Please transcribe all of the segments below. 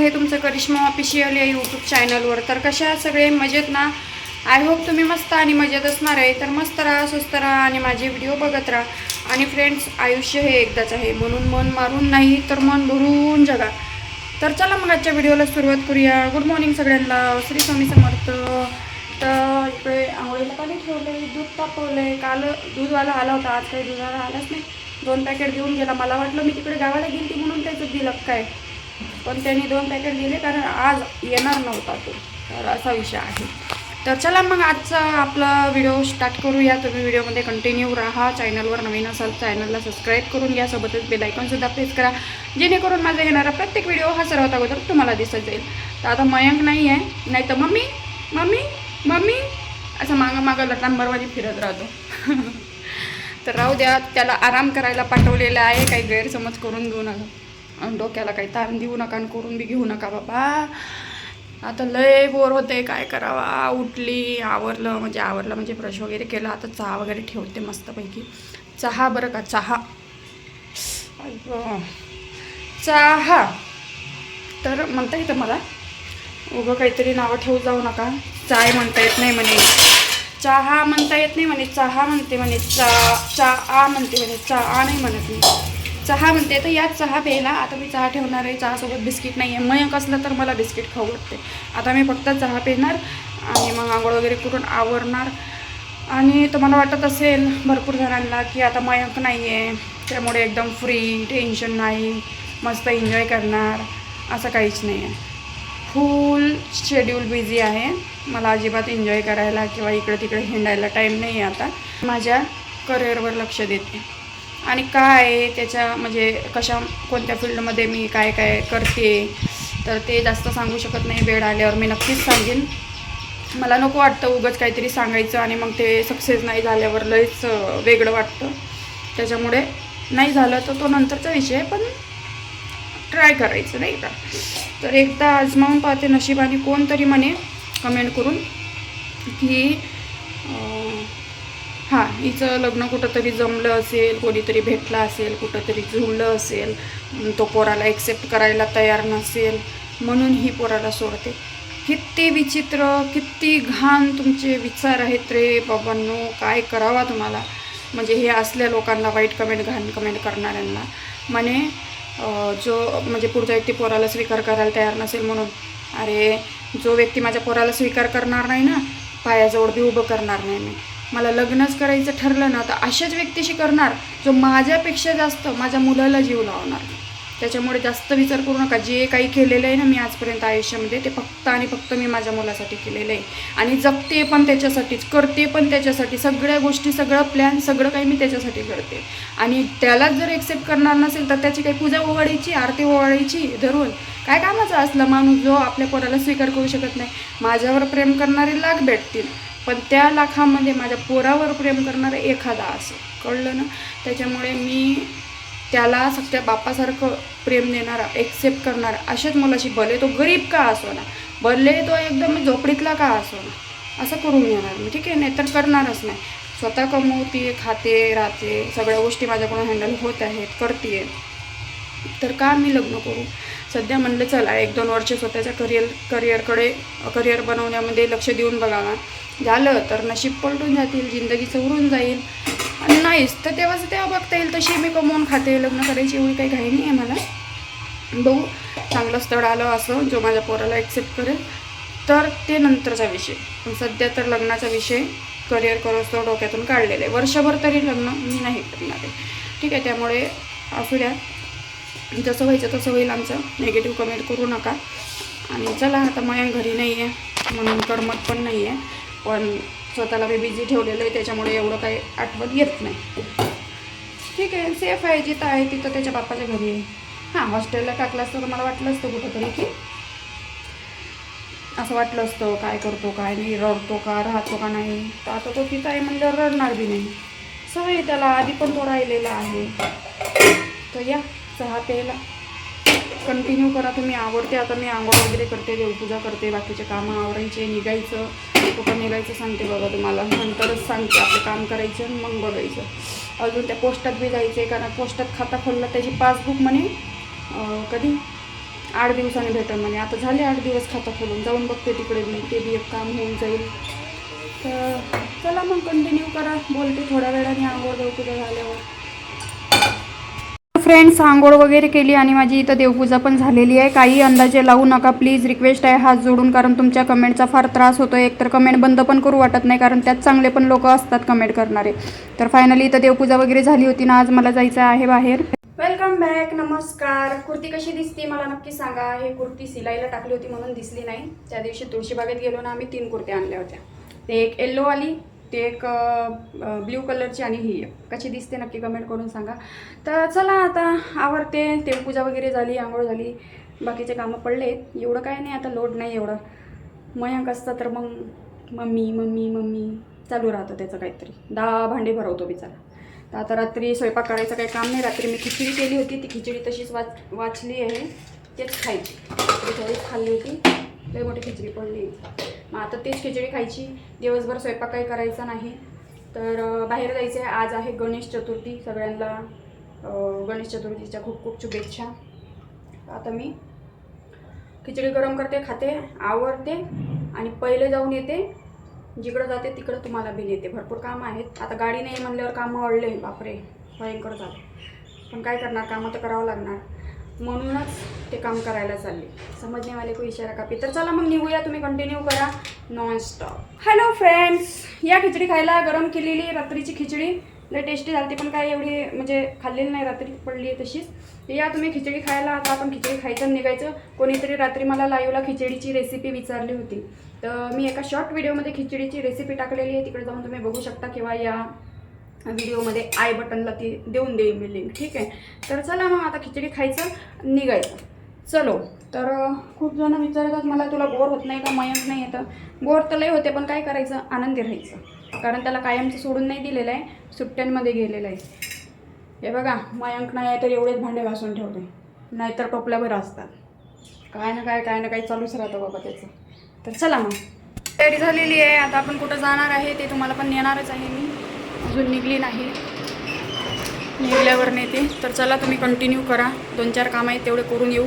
हे आहे तुमचं करिश्मा ऑफिशियल या यूट्यूब चॅनलवर तर कशा सगळे मजेत ना? आय होप तुम्ही मस्त आणि मजेत असणार आहे. तर मस्त राहा स्वस्त राहा आणि माझे व्हिडिओ बघत राहा. आणि फ्रेंड्स आयुष्य हे एकदाच आहे. म्हणून मन मारून नाही तर मन भरून जगा. तर चला मग आजच्या व्हिडिओला सुरुवात करूया. गुड मॉर्निंग सगळ्यांना. श्री स्वामी समर्थ. तर इकडे आंघोळीला पाणी ठेवलं आहे दूध तापवलं आहे काल दूधवाला आला होता. आज काही दूधवाला आलाच नाही. दोन पॅकेट देऊन गेला. मला वाटलं मी तिकडे गावाला गेली म्हणून त्याचं दिलं काय? पण त्यांनी दोन पॅकेट दिले कारण आज येणार नव्हता तो. तर असा विषय आहे. तर चला मग आजचा आपला व्हिडिओ स्टार्ट करूया. तुम्ही व्हिडिओमध्ये कंटिन्यू राहा. चॅनलवर नवीन असाल चॅनलला सबस्क्राईब करून घ्या. सोबतच बेलायकॉनसुद्धा प्रेस करा. जेणेकरून माझा येणारा प्रत्येक व्हिडिओ हा सर्वात अगोदर तुम्हाला दिसत जाईल. तर आता मयंक नाही आहे. नाही तर मम्मी मम्मी मम्मी. असं मागं मागं लटांबरवानी फिरत राहतो. तर राहू द्या. त्याला आराम करायला पाठवलेलं आहे. काही गैरसमज करून घेऊ नका. डोक्याला काही ताण देऊ नका आणि करून बी घेऊ नका बाबा. आता लय बोर होते काय करावा? उठली आवरलं म्हणजे आवरलं म्हणजे ब्रश वगैरे केला आता चहा वगैरे ठेवते मस्तपैकी. चहा बरं का? चहा. चहा. तर म्हणता येतं मला उगं काहीतरी नावं ठेवू जाऊ नका. चाय म्हणता येत नाही म्हणे. चहा म्हणता येत नाही म्हणे. चहा म्हणते म्हणे. चा चहा म्हणते म्हणे. चहा नाही म्हणत मी. चहा म्हणते तर यात चहा प्यायला आता मी चहा ठेवणार आहे चहासोबत बिस्किट नाही आहे मयक असलं तर मला बिस्किट खाऊ वाटते. आता मी फक्त चहा पिणार आणि मग आंघोळ वगैरे करून आवरणार. आणि तुम्हाला वाटत असेल भरपूर जणांना की आता मयंक नाही आहे त्यामुळे एकदम फ्री टेन्शन नाही मस्त एन्जॉय करणार असं काहीच नाही आहे फुल शेड्यूल बिझी आहे. मला अजिबात एन्जॉय करायला किंवा इकडे तिकडे हिंडायला टाईम नाही आहे आता. माझ्या करिअरवर लक्ष देते. आणि काय आहे त्याच्या म्हणजे कशा कोणत्या फील्डमध्ये मी काय काय करते तर ते जास्त सांगू शकत नाही वेळ आल्यावर मी नक्कीच सांगेन. मला नको वाटतं उगाच काहीतरी सांगायचं आणि मग ते सक्सेस नाही झाल्यावर लयच वेगळं वाटतं. त्याच्यामुळे नाही झालं तर तो नंतरचा विषय पण ट्राय करायचं नाही का? तर एकदा आजमावून पाहते नशिबाने कोणतरी म्हणे कमेंट करून की हां हिचं लग्न कुठंतरी जमलं असेल कोणीतरी भेटलं असेल कुठंतरी जुळलं असेल तो पोराला एक्सेप्ट करायला तयार नसेल म्हणून ही पोराला सोडते. किती विचित्र किती घाण तुमचे विचार आहेत रे बाबांनो काय करावा तुम्हाला? म्हणजे हे असल्या लोकांना वाईट कमेंट घाण कमेंट करणाऱ्यांना. म्हणे जो म्हणजे पुढचा व्यक्ती पोराला स्वीकार करायला तयार नसेल म्हणून. अरे जो व्यक्ती माझ्या पोराला स्वीकार करणार नाही ना पायाजवळ बी उभं करणार नाही मी. मला लग्नच करायचं ठरलं ना तर अशाच व्यक्तीशी करणार जो माझ्यापेक्षा जास्त माझ्या मुलाला जीव लावणार. त्याच्यामुळे जास्त विचार करू नका. जे काही केलेलं आहे ना मी आजपर्यंत आयुष्यामध्ये ते फक्त आणि फक्त मी माझ्या मुलासाठी केलेलं आहे. आणि जगते पण त्याच्यासाठीच करते पण त्याच्यासाठी. सगळ्या गोष्टी सगळं प्लॅन सगळं काही मी त्याच्यासाठी करते. आणि त्यालाच जर एक्सेप्ट करणार नसेल तर त्याची काही पूजा ओवाळायची आरती ओवाळायची धरून. काय कामाचा असला माणूस जो आपल्या कोणाला स्वीकार करू शकत नाही? माझ्यावर प्रेम करणारे लाग भेटतील. पण त्या लाखामध्ये माझ्या पोरावर प्रेम करणारा एखादा असं. कळलं ना? त्याच्यामुळे मी त्याला सगळ्या बापासारखं प्रेम देणारा एक्सेप्ट करणारा अशाच मुलाशी भले तो गरीब का असो ना भले तो एकदम झोपडीतला का असो ना असं करून घेणार मी. ठीक आहे? नाही तर करणारच नाही. स्वतः कमवते खाते राहते सगळ्या गोष्टी माझ्याकडून हँडल होत आहेत करते तर का मी लग्न करू? सध्या म्हणलं चला एक दोन वर्ष स्वतःच्या करिअर करिअरकडे करिअर बनवण्यामध्ये लक्ष देऊन बघावा झालं तर नशीब पलटून जातील जिंदगी चवरून जाईल. आणि नाहीच तर तेव्हाच तेव्हा बघता येईल तशी मी कमवून खाते लग्न करायची एवढी काही घाई नाही आहे मला. बघू चांगलं स्थळ आलं असं जो माझ्या पोराला ॲक्सेप्ट करेल तर ते नंतरचा विषय. पण सध्या तर लग्नाचा विषय करिअर करोस्तव डोक्यातून काढलेला आहे. वर्षभर तरी लग्न मी नाही करणार आहे. ठीक आहे त्यामुळे असू द्या. जसं व्हायचं तसं होईल आमचं. निगेटिव्ह कमेंट करू नका. आणि चला आता मयंक घरी नाही आहे म्हणून करमत पण नाही आहे पण स्वतःला मी बिझी ठेवलेलं आहे त्याच्यामुळे एवढं काही आठवण येत नाही. ठीक आहे सेफ आहे जिथं आहे तिथं त्याच्या बाप्पाच्या घरी आहे. हां हॉस्टेलला टाकलं असतं तर मला वाटलं असतं कुठंतरी की असं वाटलं असतं काय करतो काय नाही रडतो का राहतो का नाही. तर आता तो तिथं आहे म्हणजे रडणार बी नाही. सवय त्याला आधी पण तो राहिलेला आहे. तर या चहा प्यायला. कंटिन्यू करा तुम्ही आवडते आता मी आंघोळ वगैरे करते देवपूजा करते बाकीचे कामं आवरायचे निघायचं कुठं निघायचं सांगते बघा तुम्हाला. नंतरच सांगते आपलं काम करायचं आणि मग बघायचं. अजून त्या पोस्टात बी जायचं आहे कारण पोस्टात खाता खोललं त्याची पासबुक म्हणे कधी? आठ दिवसांनी भेटेल म्हणे. आता झाले आठ दिवस खाता खोलून जाऊन बघते तिकडे मी ते बी एक काम होऊन जाईल. तर चला मग कंटिन्यू करा. बोलते थोड्या वेळाने आंघोळ देवपूजा झाल्यावर. फ्रेंड्स आंघोळ वगैरे केली आणि माझी इथं देवपूजा पण झालेली आहे. काही अंदाजे लावू नका प्लीज रिक्वेस्ट आहे हात जोडून कारण तुमच्या कमेंटचा फार त्रास होतो एक तर कमेंट बंद पण करू वाटत नाही कारण त्यात चांगले पण लोक असतात कमेंट करणारे. तर फायनली इथं देवपूजा वगैरे झाली होती ना आज मला जायचं आहे बाहेर. वेलकम बॅक नमस्कार. कुर्ती कशी दिसते मला नक्की सांगा. हे कुर्ती सिलाईला टाकली होती म्हणून दिसली नाही. त्या दिवशी तुळशीबागेत गेलो ना आम्ही तीन कुर्त्या आणल्या होत्या. ते एक येल्लो आली ते एक ब्ल्यू कलरची आणि ही कशी दिसते नक्की कमेंट करून सांगा. तर चला आता आवडते देवपूजा वगैरे झाली आंघोळ झाली बाकीचे कामं पडले. एवढं काय नाही आता लोड नाही एवढं. मयंक असतं तर मग मम्मी मम्मी मम्मी चालू राहतं त्याचं काहीतरी. दहा भांडे भरवतो बिचारा. तर आता रात्री स्वयंपाक करायचं काही काम नाही. रात्री मी खिचडी केली होती ती खिचडी तशीच वाच वाचली आहे. तेच खायची. खिचडी खाल्ली होती. लई मोठी खिचडी पडली. मग आता तेच खिचडी खायची. दिवसभर स्वयंपाक काही करायचा नाही. तर बाहेर जायचं आहे आज आहे गणेश चतुर्थी. सगळ्यांना गणेश चतुर्थीच्या खूप खूप शुभेच्छा. आता मी खिचडी गरम करते खाते आवडते आणि पहिले जाऊन येते. जिकडं जाते तिकडं तुम्हाला बिल येते. भरपूर कामं आहेत. आता गाडी नाही म्हणल्यावर कामं अडले बापरे! भयंकर झालं. पण काय करणार? कामं तर करावं लागणार. म्हणूनच ते काम करायला चालले. समजणे वाले को इशारा कापी. तर चला मग निघूया तुम्ही कंटिन्यू करा. नॉन स्टॉप हॅलो फ्रेंड्स या खिचडी खायला गरम केलेली रात्रीची खिचडी. लय टेस्टी झाली पण काय एवढी म्हणजे खाल्लेली नाही रात्री पडली आहे तशीच. या तुम्ही खिचडी खायला आता आपण खिचडी खायचं निघायचं. कोणीतरी रात्री मला लाईव्हला खिचडीची रेसिपी विचारली होती. तर मी एका शॉर्ट व्हिडिओमध्ये खिचडीची रेसिपी टाकलेली आहे. तिकडे जाऊन तुम्ही बघू शकता किंवा या व्हिडिओमध्ये आय बटनला ती देऊन देईन मी लिंक ठीक आहे? तर चला मग आता खिचडी खायचं निघायचं. चलो तर खूप जण विचारतात मला तुला बोर होत नाही का? मयंक नाही येतं. बोर तर लय होते पण काय करायचं? आनंदी राहायचं. कारण त्याला कायमचं सोडून नाही दिलेलं आहे सुट्ट्यांमध्ये गेलेलं आहे. हे बघा मयंक नाही आहे तर एवढेच भांडे घासून ठेवते. नाहीतर टोपल्याभर असतात. काय ना काय काय ना काय चालूच राहतं बाबा त्याचं. तर चला मग. तयारी झालेली आहे आता आपण कुठं जाणार आहे ते तुम्हाला पण नेणारच आहे मी. अजून निघली नाही. निघल्यावर नेते. तर चला तुम्ही कंटिन्यू करा. दोन चार कामं आहेत तेवढे करून येऊ.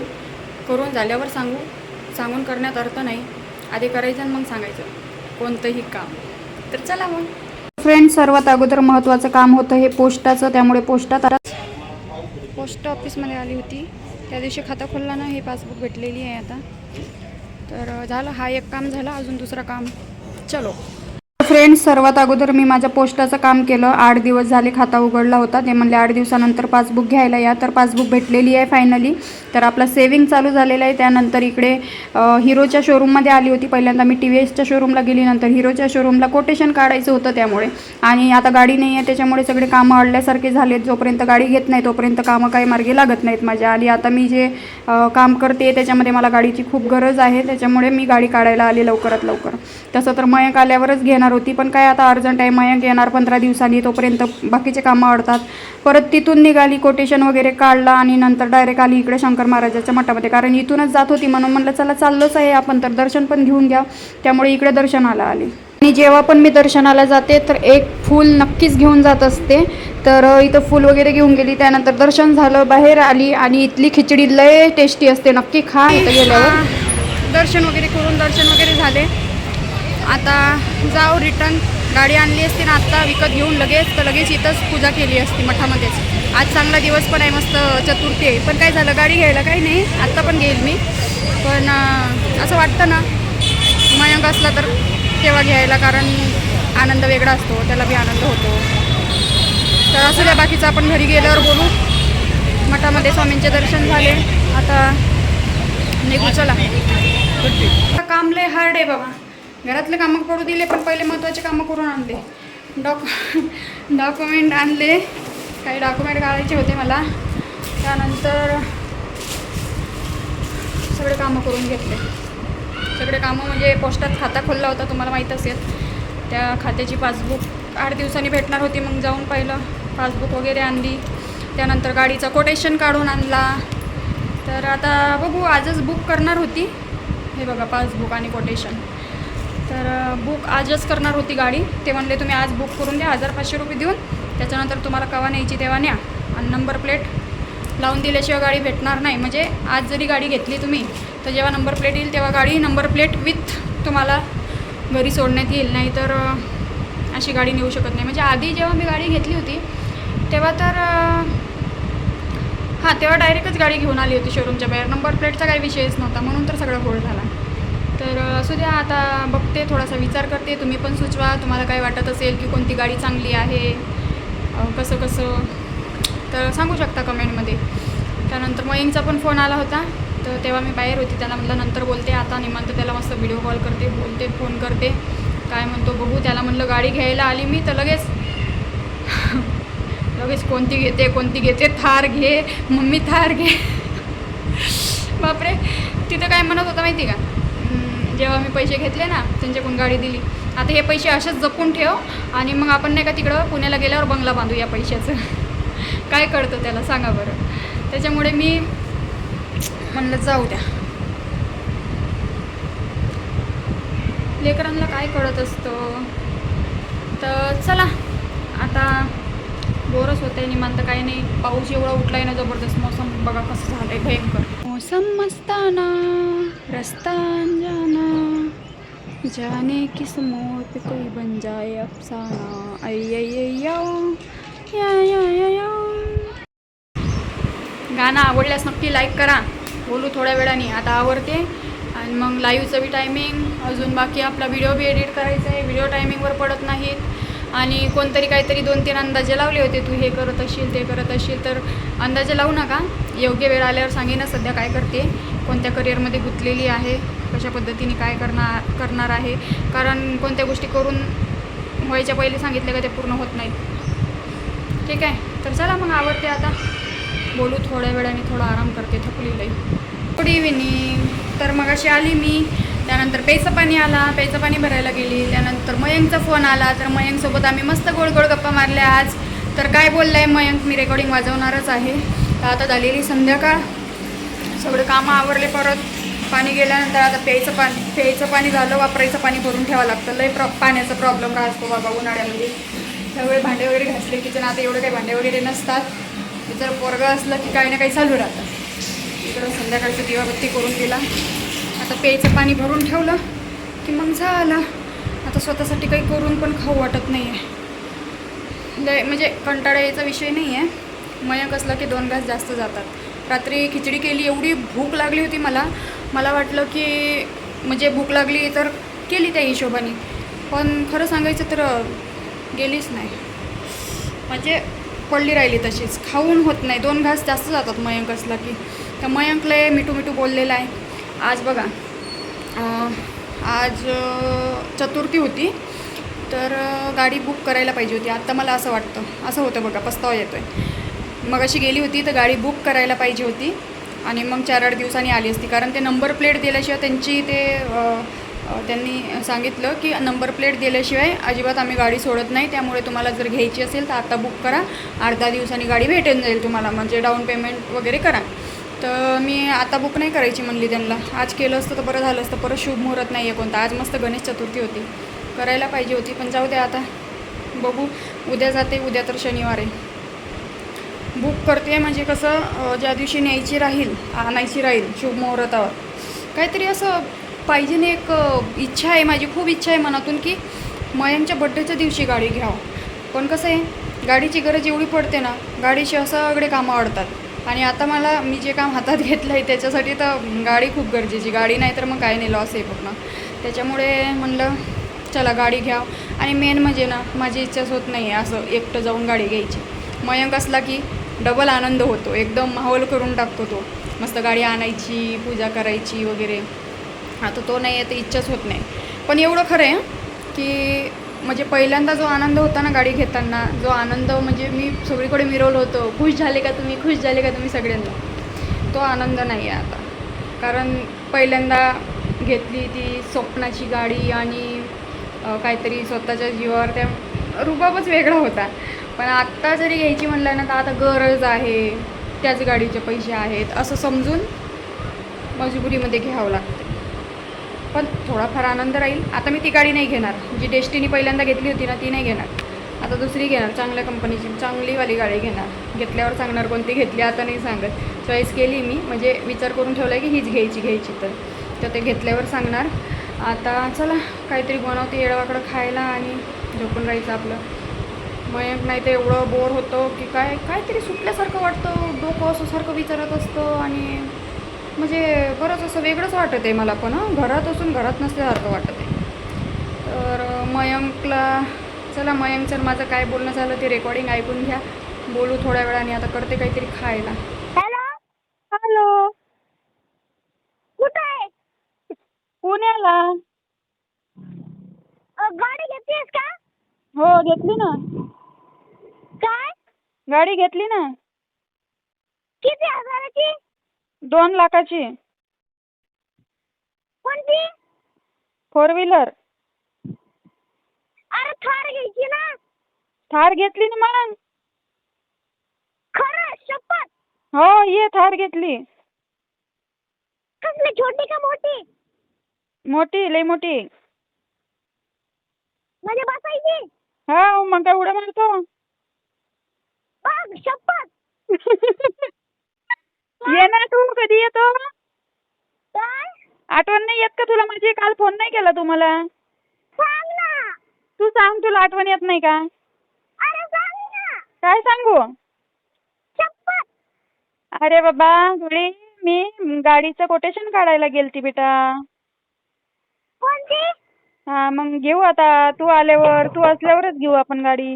करून झाल्यावर सांगू. सांगून करण्यात अर्थ नाही. आधी करायचं आणि मग सांगायचं. कोणतंही काम. तर चला मग. फ्रेंड सर्वात अगोदर महत्त्वाचं काम होतं हे पोस्टाचं. त्यामुळे पोस्टात पोस्ट ऑफिसमध्ये आली होती. त्या दिवशी खाता खोलला ना हे पासबुक भेटलेली आहे आता. तर झालं. हा एक काम झालं. अजून दुसरं काम. चलो. फ्रेंड्स सर्वात अगोदर मी माझ्या पोस्टाचं काम केलं. आठ दिवस झाले खाता उघडला होता. ते म्हणले आठ दिवसानंतर पासबुक घ्यायला या. तर पासबुक भेटलेली आहे फायनली तर आपला सेविंग चालू झालेला आहे. त्यानंतर इकडे हिरोच्या शोरूममध्ये आली होती. पहिल्यांदा मी टी व्ही एसच्या शोरूमला गेली. नंतर हिरोच्या शोरूमला कोटेशन काढायचं होतं त्यामुळे. आणि आता गाडी नाही आहे. त्याच्यामुळे सगळे कामं अडल्यासारखे झालेत. जोपर्यंत गाडी घेत नाही तोपर्यंत कामं काही मार्गी लागत नाहीत माझ्या. आणि आता मी जे काम करते त्याच्यामध्ये मला गाडीची खूप गरज आहे. त्याच्यामुळे मी गाडी काढायला आली लवकरात लवकर. तसं तर मयंक आल्यावरच घेणार होती पण काय आता अर्जंट आहे मयंक येणार पंधरा दिवसांनी तोपर्यंत बाकीचे कामं अडतात. परत तिथून निघाली कोटेशन वगैरे काढला आणि नंतर डायरेक्ट आली इकडे शंकर महाराजाच्या मठामध्ये. कारण इथूनच जात होती म्हणून म्हणलं चला चाललोच आहे आपण तर दर्शन पण घेऊन घ्या. त्यामुळे इकडे दर्शनाला आले. आणि जेव्हा पण मी दर्शनाला जाते तर एक फूल नक्कीच घेऊन जात असते. तर इथं फूल वगैरे घेऊन गेली त्यानंतर दर्शन झालं बाहेर आली आणि इथली खिचडी लय टेस्टी असते. नक्की खा इथं गेल्यावर. दर्शन वगैरे करून दर्शन वगैरे झाले. आता जाऊ रिटर्न गाडी आणली असती ना आत्ता विकत घेऊन लगेच तर लगेच इथंच पूजा केली असती मठामध्येच. आज चांगला दिवस पण आहे मस्त चतुर्थी आहे. पण काय झालं गाडी घ्यायला काही नाही. आत्ता पण घेईल मी. पण असं वाटतं ना मयंक असला तर तेव्हा घ्यायला? कारण आनंद वेगळा असतो त्याला बी आनंद होतो. तर असू द्या बाकीचं आपण घरी गेल्यावर बोलू. मठामध्ये स्वामींचे दर्शन झाले. आता निघू चला. काम लय हार्ड आहे बाबा घरातले कामं करू दिले पण पहिले महत्त्वाचे कामं करून आणले. डॉक डॉक्युमेंट आणले. काही डॉक्युमेंट काढायचे होते मला. त्यानंतर सगळे कामं करून घेतले. सगळे कामं म्हणजे पोस्टात खाता खोलला होता तुम्हाला माहीत असेल. त्या खात्याची पासबुक आठ दिवसांनी भेटणार होती मग जाऊन पाहिलं पासबुक वगैरे आणली. त्यानंतर गाडीचा कोटेशन काढून आणला. तर आता बघू आजच बुक करणार होती. हे बघा पासबुक आणि कोटेशन. तर बुक आजच करणार होती गाडी. ते म्हणले तुम्ही आज बुक करून द्या हजार पाचशे रुपये देऊन. त्याच्यानंतर तुम्हाला कवा न्यायची तेव्हा न्या. आणि नंबर प्लेट लावून दिल्याशिवाय गाडी भेटणार नाही. म्हणजे आज जरी गाडी घेतली तुम्ही तर जेव्हा नंबर प्लेट येईल तेव्हा गाडी नंबर प्लेट विथ तुम्हाला घरी सोडण्यात येईल. नाही तर अशी गाडी नेऊ शकत नाही. म्हणजे आधी जेव्हा मी गाडी घेतली होती तेव्हा तर हां तेव्हा डायरेक्टच गाडी घेऊन आली होती शोरूमच्या बाहेर. नंबर प्लेटचा काही विषयच नव्हता. म्हणून तर सगळं घोळ झाला. तर असू द्या आता बघते थोडासा विचार करते. तुम्ही पण सुचवा तुम्हाला काय वाटत असेल की कोणती गाडी चांगली आहे? कसं कसं? तर सांगू शकता कमेंटमध्ये. त्यानंतर मयंकचा पण फोन आला होता. तर तेव्हा मी बाहेर होती. त्याला म्हटलं नंतर बोलते. आता निमंत त्याला मस्त व्हिडिओ कॉल करते बोलते फोन करते. काय म्हणतो बघू. त्याला म्हणलं गाडी घ्यायला आली मी तर लगेच लगेच कोणती घेते कोणती घेते थार घे मम्मी थार घे. बापरे. तिथं काय म्हणत होता माहिती का? जेव्हा मी पैसे घेतले ना त्यांच्याकडून गाडी दिली. आता हे पैसे असेच जपून ठेव आणि मग आपण नाही का तिकडं पुण्याला गेल्यावर बंगला बांधू या पैशाचं. काय कळतं त्याला? सांगा बरं. त्याच्यामुळे मी म्हणलं जाऊ द्या. लेकरांना काय कळत असतं? तर चला. आता बोरच होत आहे निमांत काही नाही. पाऊस एवढा उठलाय ना जबरदस्त मौसम. बघा कसं झालंय भयंकर. मौसम मस्ताना रस्ता जाना जाने किस मोड़ पे कोई बन जाए अफसाना। या गाणं आवडल्यास नक्की लाईक करा. बोलू थोड्या वेळाने आता आवडते. आणि मग लाईव्हचं बी टायमिंग अजून बाकी आपला व्हिडिओ बी एडिट करायचा आहे. व्हिडिओ टायमिंगवर पडत नाहीत. आणि कोणतरी काहीतरी दोन तीन अंदाजे लावले होते. तू हे करत असशील ते करत असशील. तर अंदाजे लावू नका. योग्य वेळ आल्यावर सांगेन सध्या काय करते. कोणत्या करिअरमध्ये गुंतलेली आहे. कशा पद्धतीने काय करणार करणार आहे. कारण कोणत्या गोष्टी करून व्हायच्या पहिले सांगितल्या का ते पूर्ण होत नाहीत. ठीक आहे. तर चला मग आवडते आता. बोलू थोड्या वेळाने थोडा आराम करते थकली लई गुड इव्हिनिंग तर मग अशी आली मी. त्यानंतर प्यायचं पाणी आला. प्यायचं पाणी भरायला गेली. त्यानंतर मयंकचा फोन आला. तर मयंकसोबत आम्ही मस्त गोड गोड गप्पा मारल्या आज. तर काय बोललं आहे मयंक? मी रेकॉर्डिंग वाजवणारच आहे. आता झालेली संध्याकाळ. सगळे कामं आवरले परत. पाणी गेल्यानंतर आता प्यायचं पाणी प्यायचं पाणी झालं वापरायचं पाणी भरून ठेवावं लागतं. लय प्रॉ पाण्याचा प्रॉब्लेम राहतो बाबा उन्हाळ्यामध्ये. सगळे भांडे वगैरे घासले किचन आता एवढे काही भांडे वगैरे नसतात. जर पोरगं असलं की काही ना काही चालू राहतं. इकडं संध्याकाळचं दिवाबत्ती करून दिला. आता प्यायचं पाणी भरून ठेवलं की मग झालं. आता स्वतःसाठी काही करून पण खाऊ वाटत नाही आहे लय म्हणजे कंटाळा यायचा विषय नाही आहे मयक असलं की दोन घास जास्त जातात. रात्री खिचडी केली एवढी भूक लागली होती मला. मला वाटलं की म्हणजे भूक लागली तर केली त्या हिशोबाने. पण खरं सांगायचं तर गेलीच नाही. म्हणजे पडली राहिली तशीच. खाऊन होत नाही. दोन घास जास्त जातात मयंक असला की. तर मयंकला मिठू मिठू बोललेला आहे. आज बघा. आज चतुर्थी होती. तर गाडी बुक करायला पाहिजे होती. आत्ता मला असं वाटतं. असं होतं बघा. पस्तावा येतो आहे मग अशी गेली होती तर गाडी बुक करायला पाहिजे होती. आणि मग चार आठ दिवसांनी आली असती. कारण ते नंबर प्लेट दिल्याशिवाय त्यांची ते त्यांनी सांगितलं की नंबर प्लेट दिल्याशिवाय अजिबात आम्ही गाडी सोडत नाही. त्यामुळे तुम्हाला जर घ्यायची असेल तर आता बुक करा. अर्धा दिवसांनी गाडी भेटून जाईल तुम्हाला. म्हणजे डाऊन पेमेंट वगैरे करा. तर मी आता बुक नाही करायची म्हणली त्यांना. आज केलं असतं तर बरं झालं असतं. परत शुभ मुहूर्त नाही आहे कोणता. आज मस्त गणेश चतुर्थी होती. करायला पाहिजे होती. पण जाऊ द्या आता. बघू. उद्या जाते. उद्या तर शनिवार आहे. बुक करते म्हणजे कसं ज्या दिवशी न्यायची राहील आणायची राहील शुभ मुहूर्तावर काहीतरी असं पाहिजे ना एक इच्छा आहे माझी खूप इच्छा आहे मनातून की मयांच्या बड्डेच्या दिवशी गाडी घ्यावं. पण कसं आहे गाडीची गरज एवढी पडते ना गाडीशी सगळे कामं अडतात. आणि आता मला मी जे काम हातात घेतलं आहे त्याच्यासाठी तर गाडी खूप गरजेची. गाडी नाही तर मग काय नाही लॉस आहे पूर्ण. त्याच्यामुळे म्हणलं चला गाडी घ्या आणि मेन म्हणजे ना माझी इच्छाच होत नाही आहे असं एकटं जाऊन गाडी घ्यायची. मयंक असला की डबल आनंद होतो. एकदम माहोल करून टाकतो तो. मस्त गाडी आणायची पूजा करायची वगैरे. आता तो नाही आहे तर इच्छाच होत नाही. पण एवढं खरं आहे की म्हणजे पहिल्यांदा जो आनंद होता ना गाडी घेताना जो आनंद म्हणजे मी सगळीकडे मिरवलं होतं. खुश झाले का तुम्ही? खुश झाले का तुम्ही सगळ्यांना? तो आनंद नाही आहे आता. कारण पहिल्यांदा घेतली ती स्वप्नाची गाडी आणि काहीतरी स्वतःच्या जीवावर त्या रुबाबच वेगळा होता. पण आत्ता जरी घ्यायची म्हणलं ना तर आता गरज आहे. त्याच गाडीचे पैसे आहेत. असं समजून मजबुरीमध्ये घ्यावं लागतं. पण थोडाफार आनंद राहील. आता मी ती गाडी नाही घेणार. जी डेस्टिनी पहिल्यांदा घेतली होती ना ती नाही घेणार. आता दुसरी घेणार. चांगल्या कंपनीची चांगलीवाली गाडी घेणार. घेतल्यावर सांगणार कोणती घेतली आता नाही सांगत. चॉईस केली मी. म्हणजे विचार करून ठेवला की हीच घ्यायची घ्यायची तर. तर ते घेतल्यावर सांगणार. आता चला काहीतरी बनवते येडवाकडं खायला आणि झोपून राहायचं आपलं. मग नाही तर एवढं बोर होतं की काय काहीतरी सुटल्यासारखं वाटतं डोकं असं सारखं विचारत असतं आणि म्हणजे बरंच असं वेगळंच वाटत आहे मला पण हं. घरात असून घरात नसल्यासारखं वाटत आहे तर मयंकला चला मयंक सर माझं काय बोलणं झालं ते रेकॉर्डिंग ऐकून घ्या. बोलू थोड्या वेळाने आता करते काहीतरी खायला. हॅलो हॅलो कुठं आहे? पुण्याला. गाडी घेतलीस का? हो घेतली ना. काय? गाडी घेतली ना. किती हजाराची? दोन लाखाची. कोणती? फोर व्हीलर अरे थार घ्यायची ना. थार घेतली ना मग. खरं? शपथ? हो ये थार घेतली. कसली? छोटी का मोठी? मोठी लई मोठी. म्हणजे बसायची? हा मग काय उड्या मारतो? बघ शपथ. ये ना तू कधी येतो? काय? आठवण नाही येत का तुला माझी? काल फोन नाही केला तू मला सांग ना. तू सांग तुला आठवण येत नाही का? अरे सांग ना. काय सांगू? शपथ. अरे बाबा थोडी मी गाडीचं कोटेशन काढायला गेलती बेटा. कोणती? हा मग घेऊ आता. तू आल्यावर तू असल्यावरच घेऊ आपण गाडी.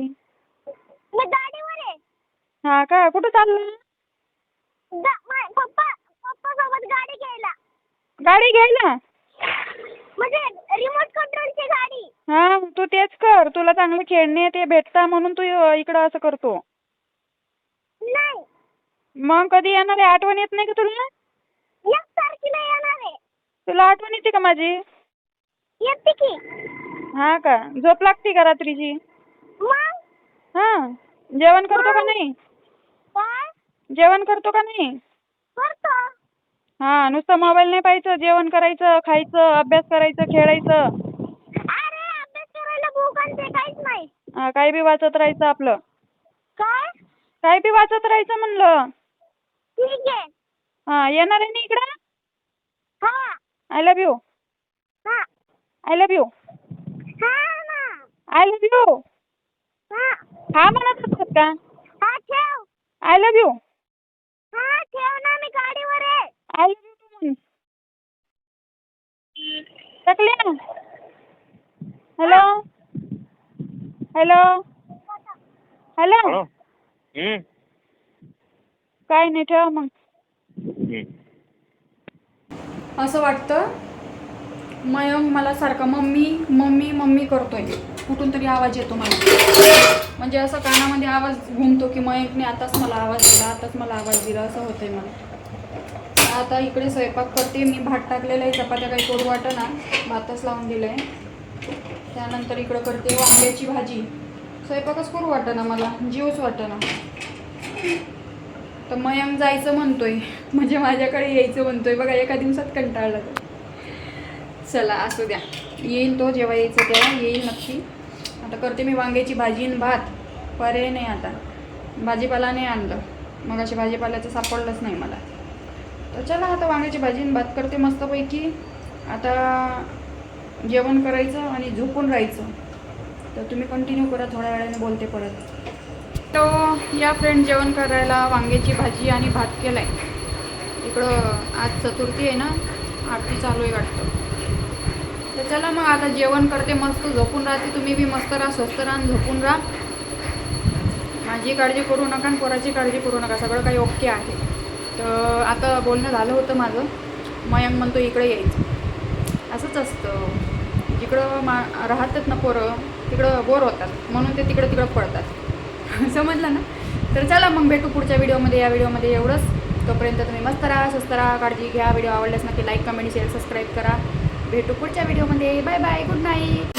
मी हा का? कुठं चाललं? पप्पा पप्पा सोबत गाडी घ्यायला. गाडी घ्यायला? म्हणजे रिमोट कंट्रोलची गाडी. हा तू तेच कर. तुला चांगले खेळणे ते भेटता म्हणून तू इकडं असं करतो. नाही. मग कधी येणार आहे? आठवण येत नाही का तुला? एक तारखेला येणार आहे. तुला आठवण येते का माझी? येते की. हा का? झोप लागते का रात्रीची? मग? हा. जेवण करतो का नाही? जेवण करतो का नाही? करतो. हा नुसतं मोबाईल नाही पाहायचं जेवण करायचं खायचं अभ्यास करायचं खेळायचं. काही बी वाचत राहायचं आपलं. काय? काही बी वाचत राहायचं म्हणलं. हा येणार आहे ना इकडं? हा. आय लव्ह यू हा. आय लव्ह यू हा आय लव्ह यू हा. हा म्हणत असतात का? हा आय लव्ह यू ठेव ना मी गाडीवर आहे. हॅलो? हॅलो? हॅलो? हम्म. काय नाही ठेवा मग. असं वाटतं? मयंक मला सारखा मम्मी मम्मी मम्मी करतोय. कुठून तरी आवाज येतो मला. म्हणजे असं कानामध्ये आवाज घुमतो की मयंकने आताच मला आवाज दिला आताच मला आवाज दिला असं होतंय मला. आता इकडे स्वयंपाक करते मी भात टाकलेला आहे चपात्या काही करू वाटना भातच लावून दिलं आहे त्यानंतर इकडं करते वांग्याची भाजी. स्वयंपाकच करू वाटना मला जीवच वाटना. तर मयंक जायचं म्हणतोय म्हणजे माझ्याकडे यायचं म्हणतोय बघा एका दिवसात कंटाळला तो. चला असू द्या. येईल तो जेव्हा यायचं तेव्हा येईल नक्की. आता करते मी वांग्याची भाजी आणि भात. पर्याय नाही आता. भाजीपाला नाही आणलं. मग अशी भाजीपाल्याचं सापडलंच नाही मला. तर चला आता वांग्याची भाजी आणि भात करते मस्तपैकी. आता जेवण करायचं आणि झोपून राहायचं. तर तुम्ही कंटिन्यू करा थोड्या वेळाने बोलते परत. तो या फ्रेंड जेवण करायला वांग्याची भाजी आणि भात केला आहे इकडं आज चतुर्थी आहे ना? आरती चालू आहे वाटतं. तर चला मग आता जेवण करते मस्त झोपून राहते. तुम्ही बी मस्त राहा स्वस्त राहा झोपून राहा. माझी काळजी करू नका आणि पोराची काळजी करू नका. सगळं काही ओके आहे. तर आता बोलणं झालं होतं माझं. मयंक म्हणतो इकडे यायचं. असंच असतं. जिकडं मा राहतात ना पोरं तिकडं बोर होतात. म्हणून ते तिकडं तिकडं पडतात. समजलं ना? तर चला मग भेटू पुढच्या व्हिडिओमध्ये. या व्हिडिओमध्ये एवढंच. तोपर्यंत तुम्ही मस्त राहा स्वस्त राहा काळजी घ्या. व्हिडिओ आवडल्यास नक्की लाईक कमेंट शेअर सबस्क्राईब करा. भेटू पुढच्या व्हिडिओमध्ये. Bye bye good night.